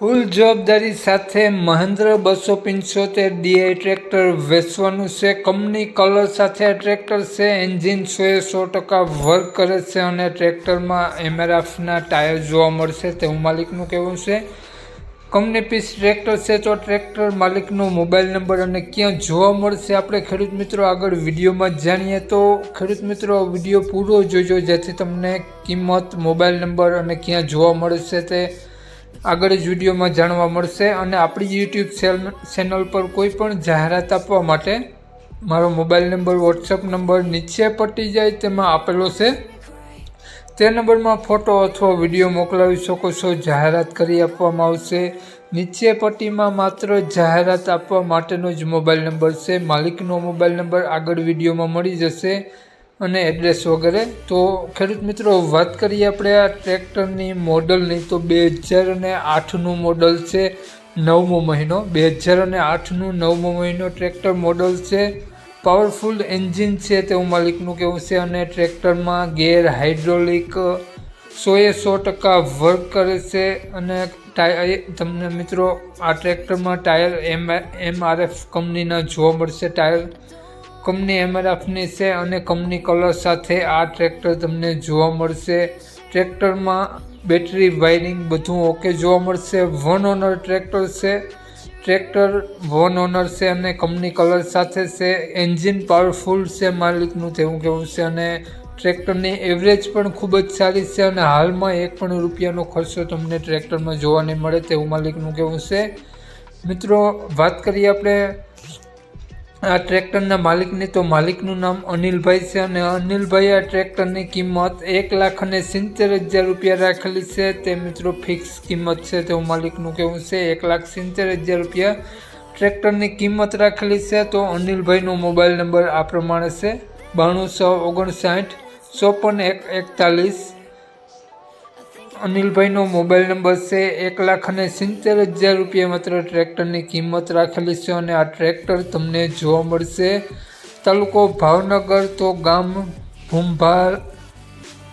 ફૂલ જવાબદારી સાથે મહેન્દ્ર બસો પંચોતેર ડીઆઈ ટ્રેક્ટર વેચવાનું છે. કંપની કલર સાથે આ ટ્રેક્ટર છે. એન્જિન સોએ સો ટકા વર્ક કરે છે અને ટ્રેક્ટરમાં એમઆરએફના ટાયર જોવા મળશે તેવું માલિકનું કહેવું છે. કંપની પીસ ટ્રેક્ટર છે તો ટ્રેક્ટર માલિકનો મોબાઈલ નંબર અને ક્યાં જોવા મળશે આપણે ખેડૂત મિત્રો આગળ વિડીયોમાં જાણીએ તો ખેડૂત મિત્રો વીડિયો પૂરો જોજો જેથી તમને કિંમત, મોબાઈલ નંબર અને ક્યાં જોવા મળશે તે આગળ જ વિડીયોમાં જાણવા મળશે અને આપણી યુટ્યુબ ચેનલ પર કોઈ પણ જાહેરાત આપવા માટે મારો મોબાઈલ નંબર વોટ્સઅપ નંબર નીચે પટી જાય, તેમાં આપેલો છે. તે નંબરમાં ફોટો અથવા વીડિયો મોકલાવી શકો છો. જાહેરાત કરી આપવામાં આવશે. નીચે પટ્ટીમાં માત્ર જાહેરાત આપવા માટેનો જ મોબાઈલ નંબર છે. માલિકનો મોબાઈલ નંબર આગળ વિડીયોમાં મળી જશે. અને એડ્રેસ વગેરે. તો ખેડૂત મિત્રો, વાત કરીએ આપણે આ ટ્રેક્ટરની મોડલની. તો બે હજાર અને આઠનું મોડલ છે નવમો મહિનો. બે હજાર અને આઠનું નવમો મહિનો ટ્રેક્ટર મોડલ છે. પાવરફુલ એન્જિન છે તેવું માલિકનું કહેવું છે અને ટ્રેક્ટરમાં ગેર હાઇડ્રોલિક સોએ સો ટકા વર્ક કરે છે અને ટાયર, તમને મિત્રો, આ ટ્રેક્ટરમાં ટાયર એમ એમઆરએફ કંપનીના જોવા મળશે. ટાયર કંપની એમઆરએફની છે અને કંપની કલર સાથે આ ટ્રેક્ટર તમને જોવા મળશે. ટ્રેક્ટરમાં બેટરી, વાયરિંગ બધું ઓકે જોવા મળશે. વન ઓનર ટ્રેક્ટર છે. ટ્રેક્ટર વન ઓનર છે અને કંપની કલર સાથે છે. એન્જિન પાવરફુલ છે માલિકનું તેવું કેવું છે અને ટ્રેક્ટરની એવરેજ પણ ખૂબ જ સારી છે અને હાલમાં એક પણ રૂપિયાનો ખર્ચો તમને ટ્રેક્ટરમાં જોવા નહીં મળે તેવું માલિકનું કહેવું છે. મિત્રો, વાત કરીએ આપણે આ ટ્રેક્ટરના માલિકની તો માલિકનું નામ અનિલભાઈ છે અને અનિલભાઈ આ ટ્રેક્ટરની કિંમત એક લાખ અને સિત્તેર હજાર રૂપિયા રાખેલી છે. તે મિત્રો ફિક્સ કિંમત છે. તેવું માલિકનું કહેવું છે. એક લાખ સિત્તેર હજાર રૂપિયા ટ્રેક્ટરની કિંમત રાખેલી છે. તો અનિલભાઈનો મોબાઈલ નંબર આ પ્રમાણે છે. બાણું સો ઓગણસાઠ, ચોપન એક એકતાલીસ અનિલભાઈનો મોબાઈલ નંબર છે એક લાખ અને સિત્તેર હજાર રૂપિયા માત્ર ટ્રેક્ટરની કિંમત રાખેલી છે અને આ ટ્રેક્ટર તમને જોવા મળશે. તાલુકો ભાવનગર તો ગામ ભૂંભાર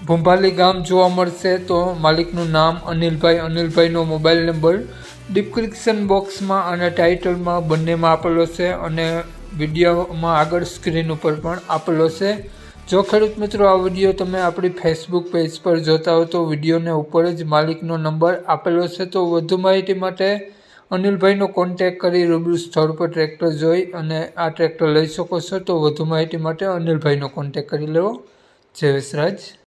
ભૂંભાલી ગામ જોવા મળશે તો માલિકનું નામ અનિલભાઈ. અનિલભાઈનો મોબાઈલ નંબર ડિસ્ક્રિપ્શન બોક્સમાં અને ટાઇટલમાં બંનેમાં આપેલો છે અને વિડીયોમાં આગળ સ્ક્રીન ઉપર પણ આપેલો છે. જો ખેડૂત મિત્રો, આ વીડિયો તમે આપણી ફેસબુક પેજ પર જોતા હો તો વિડીયોને ઉપર જ માલિકનો નંબર આપેલો છે. તો વધુ માહિતી માટે અનિલભાઈનો કોન્ટેક કરી રૂબરૂ સ્થળ પર ટ્રેક્ટર જોઈ અને આ ટ્રેક્ટર લઈ શકો છો. તો વધુ માહિતી માટે અનિલભાઈનો કોન્ટેક કરી લેવો. જય વિસરાજ.